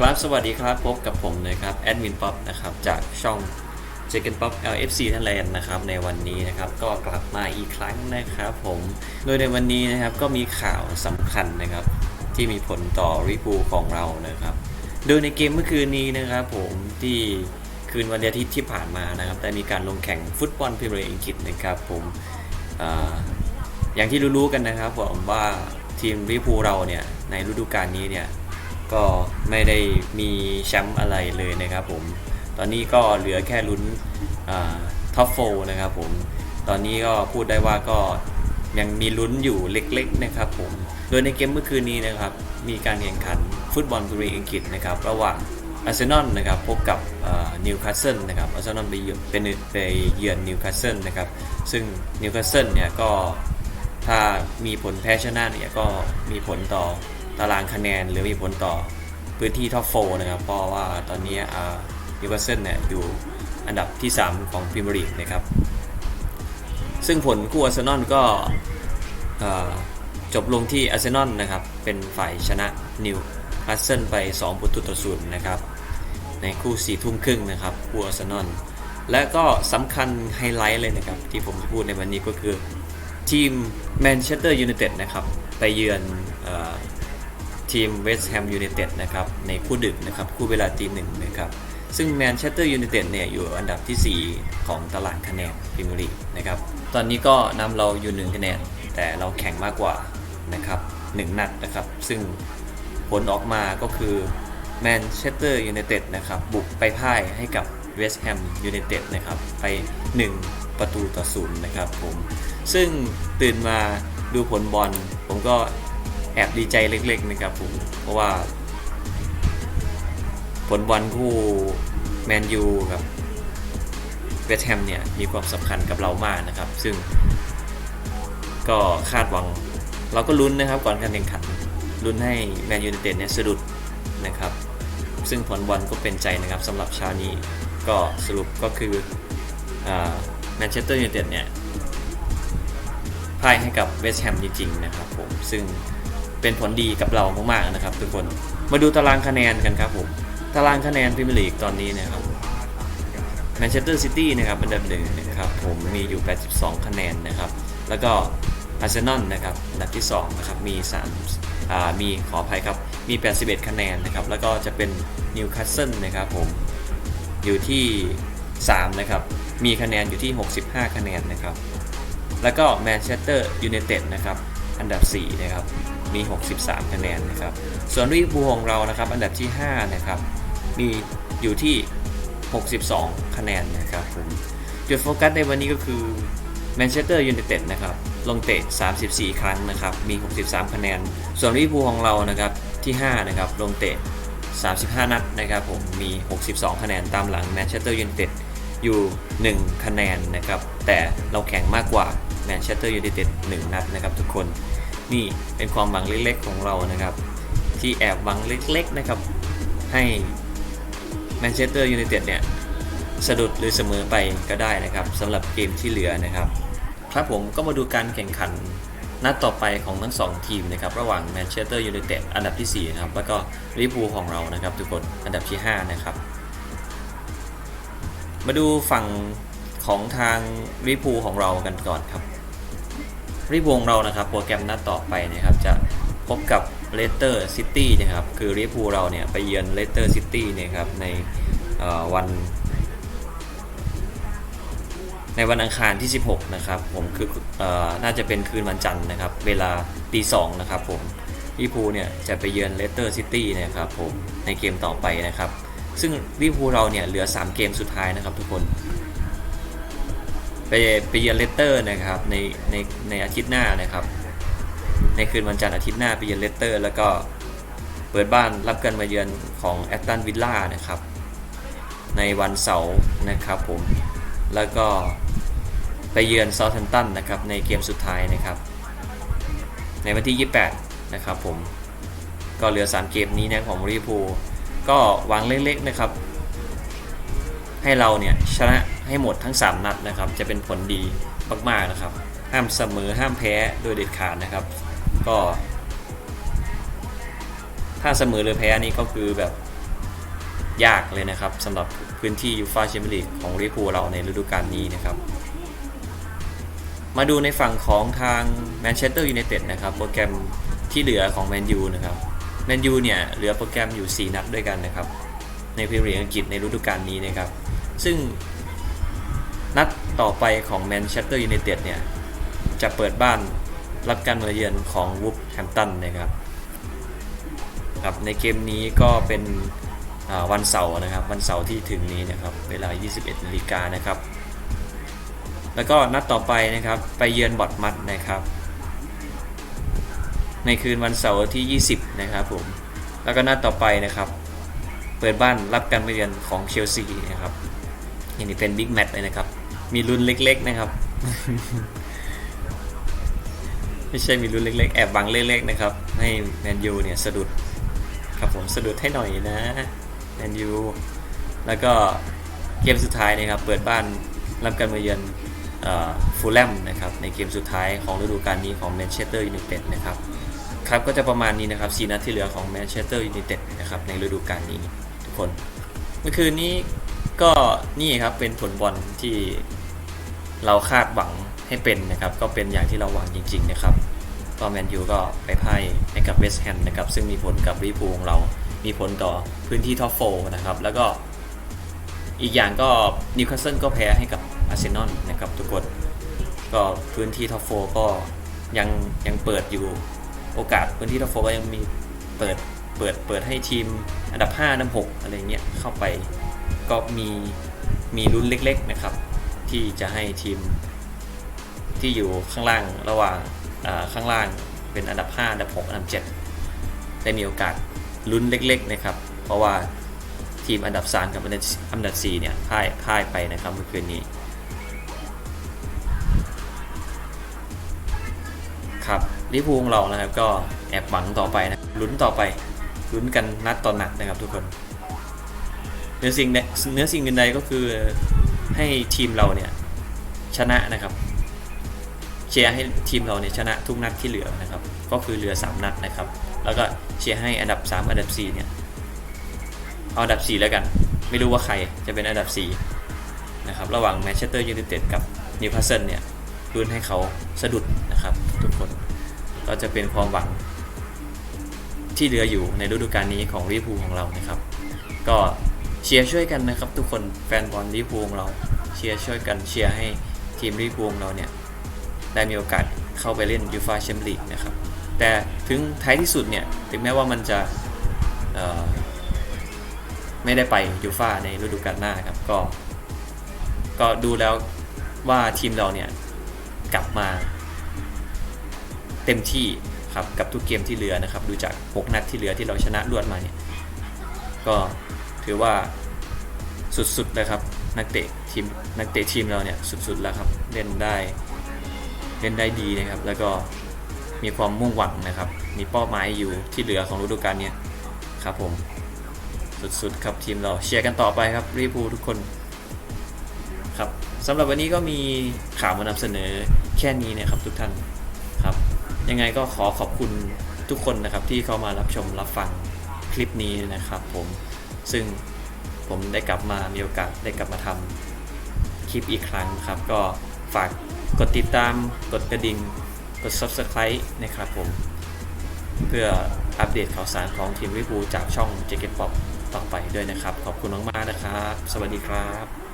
ครับสวัสดีครับ พบกับผมนะครับแอดมินป๊อปนะครับจากช่อง Chicken Pop LFC Thailand นะครับในวันนี้นะครับก็กลับมาอีกครั้งนะครับผมโดยในวันนี้นะครับก็มีข่าวสำคัญนะครับที่มีผลต่อริพูของเรานะครับ โดยในเกมเมื่อคืนนี้นะครับผมที่คืนวันอาทิตย์ที่ผ่านมานะครับได้มีการลงแข่งฟุตบอลพรีเมียร์อังกฤษนะครับผมออย่างที่รู้ๆกันนะครับผมว่าทีมลิพูเราเนี่ยในฤดูกาลนี้เนี่ย ก็ไม่ได้มีแชมป์อะไรเลยนะครับผม ตอนนี้ก็เหลือแค่ลุ้นท็อปโฟนะครับผม ตอนนี้ก็พูดได้ว่าก็ยังมีลุ้นอยู่เล็กๆนะครับผม โดยในเกมเมื่อคืนนี้นะครับ มีการแข่งขันฟุตบอลพรีเมียร์อังกฤษนะครับ ระหว่างอาร์เซนอลนะครับพบกับนิวคาสเซิลนะครับอาร์เซนอลไปเยือนเป็นไปเยือนนิวคาสเซิลนะครับซึ่งนิวคาสเซิลเนี่ยก็ถ้ามีผลแพ้ชนะเนี่ยก็มีผลต่อ ตารางคะแนนหรือมีผลต่อพื้นที่ท็อปโฟนะครับ เพราะว่าตอนนี้นิวคาสเซิลเนี่ยอยู่อันดับที่ 3 ของพรีเมียร์ลีกนะครับ ซึ่งผลคู่อาร์เซนอลก็จบลงที่อาร์เซนอลนะครับ เป็นฝ่ายชนะนิวคาสเซิลไป 2 ประตูต่อศูนย์นะครับ ในคู่4ทุ่มครึ่งนะครับคู่อาร์เซนอลและก็สำคัญไฮไลท์เลยนะครับ ที่ผมจะพูดในวันนี้ก็คือ ทีมแมนเชสเตอร์ยูไนเต็ดนะครับ ไปเยือนอ ทีมเวสต์แฮมยูไนเต็ดนะครับในคู่ดึกนะครับคู่เวลาตีหนึ่งนะครับซึ่งแมนเชสเตอร์ยูไนเต็ดเนี่ยอยู่อันดับทีสี่4 ของตารางคะแนนพรีเมียร์ลีกนะครับตอนนี้ก็นำเราอยู่1คะแนนแต่เราแข่งมากกว่านะครับ1นัดนะครับซึ่งผลออกมาก็คือแมนเชสเตอร์ยูไนเต็ดนะครับบุกไปพ่ายให้กับเวสต์แฮมยูไนเต็ดนะครับไป 1 ประตูต่อศูนย์นะครับผมซึ่งตื่นมาดูผลบอลผมก็ แอบดีใจเล็กๆนะครับผมเพราะว่า ผลบอลคู่แมนยูกับเวสต์แฮมเนี่ยมีความสำคัญกับเรามากนะครับ ซึ่งก็คาดหวังเราก็ลุ้นนะครับก่อนการแข่งขันลุ้นให้แมนยูไนเต็ดเนี่ยสะดุดนะครับ ซึ่งผลบอลก็เป็นใจนะครับสำหรับเช้านี้ก็สรุปก็คือแมนเชสเตอร์ยูไนเต็ดเนี่ยพ่ายให้กับเวสต์แฮมจริงๆนะครับผมซึ่ง เป็นผลดีกับเรามากๆนะครับ ทุกคนมาดูตารางคะแนนกันครับผมตารางคะแนนพรีเมียร์ลีกตอนนี้นะครับแมนเชสเตอร์ซิตี้นะครับอันดับหนึ่งนะครับผมมีอยู่ 82 คะแนนนะครับ แล้วก็อาร์เซนอลนะครับอันดับที่2นะครับมี3อ่ามีขออภัยครับมี 81 คะแนนนะครับ แล้วก็จะเป็นนิวคาสเซิลนะครับผมอยู่ที่ 3 นะครับ มีคะแนนอยู่ที่ 65 คะแนนนะครับ แล้วก็แมนเชสเตอร์ยูไนเต็ดนะครับ อันดับ 4 นะครับ มี 63 คะแนนนะครับ ส่วนลิเวอร์พูของเรานะครับอันดับที่ 5 นะครับ มีอยู่ที่ 62 คะแนนนะครับผมจุดโฟกัสในวันนี้ก็คือแมนเชสเตอร์ยูไนเต็ดนะครับ ลงเตะ 34 ครั้งนะครับ มี 63 คะแนน ส่วนลิเวอร์พูลของเรานะครับที่ 5 นะครับ ลงเตะ 35 นัดนะครับผม มี 62 คะแนนตามหลังแมนเชสเตอร์ยูไนเต็ดอยู่ 1 คะแนนนะครับ แต่เราแข่งมากกว่าแมนเชสเตอร์ยูไนเต็ด 1 นัดนะครับทุกคน นี่เป็นความหวังเล็กๆของเรานะครับ ที่แอบหวังเล็กๆนะครับ ให้แมนเชสเตอร์ยูไนเต็ดเนี่ยสะดุดหรือเสมอไปก็ได้นะครับสำหรับเกมที่เหลือนะครับครับผมก็มาดูการแข่งขันนัดต่อไปของทั้ง 2 ทีมนะครับระหว่างแมนเชสเตอร์ยูไนเต็ดอันดับที่ 4 นะครับ แล้วก็ลิเวอร์พูลของเรานะครับ ทุกคนอันดับที่ 5 นะครับ มาดูฝั่งของทางลิเวอร์พูลของเรากันก่อนครับ ลิเวงเรานะครับโปรแกรมนัดต่อไปนะครับจะพบกับเลสเตอร์ซิตี้นะครับคือลิเวอร์พูลเราเนี่ยไปเยือนเลสเตอร์ซิตี้นะครับในวัน ในวันอังคารที่ 16 นะครับผมคือออน่าจะเป็นคืนวันจันทร์นะครับ เวลาตีสองนะครับผมลิเวอร์พูลเนี่ยจะไปเยือนเลสเตอร์ซิตี้นะครับผมในเกมต่อไปนะครับ ซึ่งลิเวอร์พูลเราเนี่ยเหลือ 3 เกมสุดท้ายนะครับทุกคน ไปไปเยือนเลสเตอร์นะครับในในในอาทิตย์หน้านะครับ ในคืนวันจันทร์อาทิตย์หน้าไปเยือนเลสเตอร์ แล้วก็เปิดบ้านรับกันมาเยือนของแอตตันวิลล่านะครับ ในวันเสาร์นะครับผมแล้วก็ไปเยือนซา u ์แ a ม p ตันนะครับในเกมสุดท้ายนะครับ ในวันที่ 28 นะครับผมก็เหลือ 3 เกมนี้นะของลิเวอร์พูลก็หวังเล็กๆนะครับ ให้เราเนี่ยชนะ ให้หมดทั้ง 3 นัดนะครับ จะเป็นผลดีมากๆนะครับ ห้ามเสมอห้ามแพ้โดยเด็ดขาดนะครับ ก็ ถ้าเสมอหรือแพ้นี่ก็คือแบบยากเลยนะครับสำหรับพื้นที่ยูฟาแชมเปี้ยนลีกของลิเวอร์พูลเราในฤดูกาลนี้นะครับ มาดูในฝั่งของทางแมนเชสเตอร์ยูไนเต็ดนะครับ โปรแกรมที่เหลือของแมนยูนะครับแมนยูเนี่ยเหลือโปรแกรมอยู่ 4 นัดด้วยกันนะครับ ในพรีเมียร์อังกฤษในฤดูกาลนี้นะครับ ซึ่ง นัดต่อไปของแมนเชสเตอร์ยูไนเต็ดเนี่ย จะเปิดบ้านรับการมาเยือนของวูฟแฮมตันนะครับครับในเกมนี้ก็เป็นวันเสาร์นะครับ วันเสาร์ที่ถึงนี้นะครับ เวลา 21นาฬิกานะครับ แล้วก็นัดต่อไปนะครับ ไปเยือนบอดมัดนะครับ ในคืนวันเสาร์ที่ 20 นะครับผม แล้วก็นัดต่อไปนะครับ เปิดบ้านรับการมาเยือนของเชลซีนะครับอันนี้เป็นบิ๊กแมตช์เลยนะครับ มีลุ้นเล็ก ๆ นะครับ ไม่ใช่มีลุ้นเล็ก ๆ แอบบังเล็กๆนะครับ ให้แมนยูเนี่ยสะดุดครับผมสะดุดให้หน่อยนะแมนยูแล้วก็เกมสุดท้ายนะครับ เปิดบ้านรับการมาเยือนฟูลแลมนะครับในเกมสุดท้ายของฤดูกาลนี้ของแมนเชสเตอร์ยูไนเต็ดนะครับครับก็จะประมาณนี้นะครับสีนัดที่เหลือของแมนเชสเตอร์ยูไนเต็ดนะครับในฤดูกาลนี้ทุกคน เมื่อคืนนี้ก็นี่ครับเป็นผลบอลที่ เราคาดหวังให้เป็นนะครับ ก็เป็นอย่างที่เราหวังจริง ๆ นะครับ ก็แมนยูก็ไปพ่ให้กับเวสต์แฮมนะครับ ซึ่งมีผลกับลิเวอร์พูของเรา มีผลต่อพื้นที่ท็อปโฟนะครับ แล้วก็อีกอย่างก็นิวคาสเซิลก็แพ้ให้กับอาร์เซนอลนะครับทุกคนก็พื้นที่ท็อปโฟก็ยังยังเปิดอยู่โอกาสพื้นที่ท็อปโฟก็ยังมีเปิดเปิดเปิดให้ทีมอันดับ5อันดับ6อะไรเงี้ยเข้าไปก็มีมีลุ้นเล็ก ๆ นะครับ ที่จะให้ทีมที่อยู่ข้างล่างระหว่างข้างล่างเป็นอันดับ 5 อันดับ 6 อันดับ 7 ได้มีโอกาสลุ้นเล็กๆนะครับ เพราะว่าทีมอันดับ 3 กับอันดับอันดับ4เนี่ยพ่ายพ่ายไปนะครับเมื่อคืนนี้ครับลิเวอร์พูลของเรานะครับก็แอบหวังต่อไปนะลุ้นต่อไปลุ้นกันนัดต่อนัดนะครับทุกคนเนื้อสิ่งใดเนื้อสิ่งอื่นใดก็คือ ให้ทีมเราเนี่ยชนะนะครับเชียร์ให้ทีมเราเนี่ยชนะทุกนัดที่เหลือนะครับ ก็คือเหลือ 3 นัดนะครับ แล้วก็เชียร์ให้อันดับ 3 อันดับ4เนี่ยเอาอันดับ 4 แล้วกัน ไม่รู้ว่าใครจะเป็นอันดับ4นะครับระหว่างแมนเชสเตอร์ยูไนเต็ดกับนิวคาสเซิลเนี่ยลุ้นให้เขาสะดุดนะครับ ทุกคนก็จะเป็นความหวังที่เหลืออยู่ในฤดูกาลนี้ของลิเวอร์พูลของเรานะครับ ก็ เชียร์ช่วยกันนะครับ ทุกคนแฟนบอลลิเวอร์พูงเราเชียร์ช่วยกันเชียร์ให้ทีมลิเวอร์พูงเราเนี่ยได้มีโอกาสเข้าไปเล่นยูฟาแชมเปี้ยนลีกนะครับแต่ถึงท้ายที่สุดเนี่ยถึงแม้ว่ามันจะไม่ได้ไปยูฟาในฤดูกาลหน้าครับก็ ก็ดูแล้วว่าทีมเราเนี่ยกลับมาเต็มที่ครับกับทุกเกมที่เหลือนะครับ ดูจาก 6 นัดที่เหลือที่เราชนะรวดมาเนี่ยก็ ถือว่าสุดๆเลยครับ นักเตะทีมนักเตะทีมเราเนี่ยสุดๆแล้วครับ เล่นได้เล่นได้ดีนะครับ แล้วก็มีความมุ่งหวังนะครับ มีเป้าหมายอยู่ที่เหลือของฤดูกาลเนี้ครับผมสุดๆครับทีมเราเชียร์กันต่อไปครับรีพูทุกคนครับสำหรับวันนี้ก็มีข่าวมานำเสนอแค่นี้นะครับทุกท่านครับ ยังไงก็ขอขอบคุณทุกคนนะครับที่เข้ามารับชมรับฟังคลิปนี้นะครับผม ซึ่งผมได้กลับมามีโอกาสได้กลับมาทำคลิปอีกครั้งครับ ก็ฝากกดติดตามกดกระดิ่งกด subscribe นะครับผม เพื่ออัปเดตข่าวสารของทีมวิบูลจากช่อง j จ็ Pop ต่อไปด้วยนะครับ ขอบคุณมาก ๆ นะครับ สวัสดีครับ